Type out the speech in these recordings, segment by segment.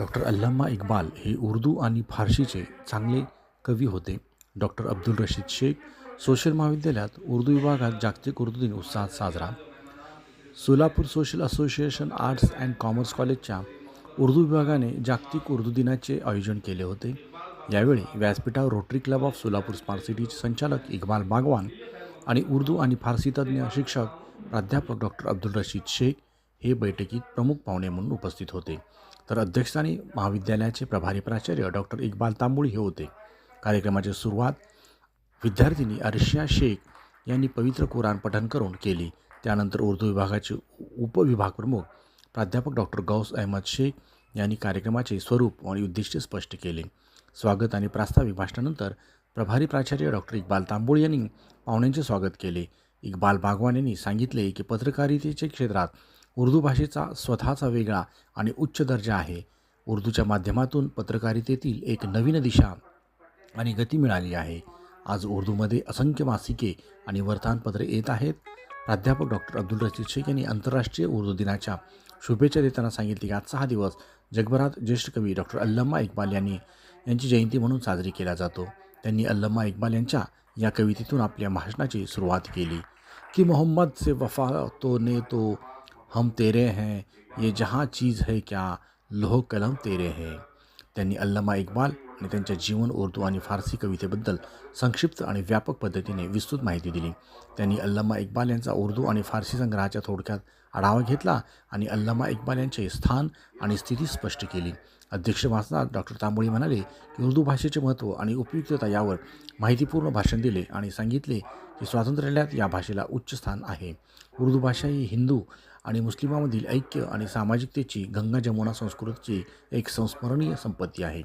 Doctor अल्लामा इक्बाल हे उर्दू आणि फारशीचे चांगले कवी होते. डॉक्टर अब्दुल रशीद शेख सोशल महाविद्यालयात उर्दू विभागात जागतिक उर्दू दिन उत्साहात साजरा. Solapur social association arts and commerce कॉलेजच्या उर्दू विभागाने जागतिक उर्दू दिनाचे आयोजन केले होते. यावेळी व्यासपीठावर Rotary club of Solapur smart सिटीचे संचालक इक्बाल बागवान आणि उर्दू आणि फारसी तज्ज्ञ शिक्षक प्राध्यापक डॉक्टर अब्दुल रशीद शेख हे बैठकीत प्रमुख पाहुणे म्हणून उपस्थित होते. तर अध्यक्षस्थानी महाविद्यालयाचे प्रभारी प्राचार्य डॉक्टर इक्बाल तांबोळी हे होते. कार्यक्रमाची सुरुवात विद्यार्थिनी अर्शिया शेख यांनी पवित्र कुराण पठण करून केली. त्यानंतर उर्दू विभागाचे उपविभाग प्रमुख प्राध्यापक डॉक्टर गौस अहमद शेख यांनी कार्यक्रमाचे स्वरूप आणि उद्दिष्टे स्पष्ट केले. स्वागत आणि प्रास्ताविक भाषणानंतर प्रभारी प्राचार्य डॉक्टर इक्बाल तांबोळी यांनी पाहुण्यांचे स्वागत केले. इक्बाल बागवान यांनी सांगितले की पत्रकारितेच्या क्षेत्रात उर्दू भाषेचा स्वतःचा वेगळा आणि उच्च दर्जा आहे. उर्दूच्या माध्यमातून पत्रकारितेतील एक नवीन दिशा आणि गती मिळाली आहे. आज उर्दूमध्ये असंख्य मासिके आणि वर्तमानपत्रे येत आहेत. प्राध्यापक डॉक्टर अब्दुल रशीद शेख यांनी आंतरराष्ट्रीय उर्दू दिनाच्या शुभेच्छा देताना सांगितले की आजचा हा दिवस जगभरात ज्येष्ठ कवी डॉक्टर अल्लम्मा इक्बाल यांनी यांची जयंती म्हणून साजरी केला जातो. त्यांनी अल्लम्मा इक्बाल यांच्या या कवितेतून आपल्या भाषणाची सुरुवात केली. की मोहम्मद से वफा तो ने तो हम तेरे हैं ये जहाँ चीज़ है क्या लोह कलम तेरे है। त्यांनी अल्लमा इक्बाल आणि त्यांच्या जीवन उर्दू आणि फारसी कवितेबद्दल संक्षिप्त आणि व्यापक पद्धतीने विस्तृत माहिती दिली. त्यांनी अल्लामा इक्बाल यांचा उर्दू आणि फारसी संग्रहाच्या थोडक्यात आढावा घेतला आणि अल्लमा इक्बाल यांचे स्थान आणि स्थिती स्पष्ट केली. अध्यक्ष भाषणात डॉक्टर तांबोळी म्हणाले की उर्दू भाषेचे महत्त्व आणि उपयुक्तता यावर माहितीपूर्ण भाषण दिले आणि सांगितले की स्वातंत्र्यात या भाषेला उच्च स्थान आहे. उर्दू भाषा ही हिंदू आणि मुस्लिमांमधील ऐक्य आणि सामाजिकतेची गंगा जमुना संस्कृतीची एक संस्मरणीय संपत्ती आहे.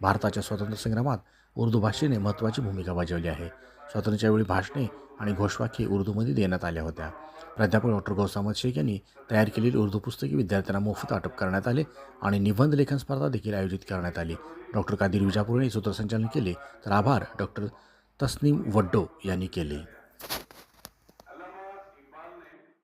भारताच्या स्वातंत्र्य संग्रामात उर्दू भाषेने महत्त्वाची भूमिका बजावली आहे. स्वातंत्र्यावेळी भाषणे आणि घोषवाक्ये उर्दूमध्ये देण्यात आल्या होत्या. प्राध्यापक डॉक्टर गौसामद शेख यांनी तयार केलेली उर्दू पुस्तके विद्यार्थ्यांना मोफत वाटप करण्यात आले आणि निबंध लेखन स्पर्धा देखील आयोजित करण्यात आली. डॉक्टर कादिर विजापूर यांनी सूत्रसंचालन केले तर आभार डॉक्टर तस्नीम वड्डो यांनी केले.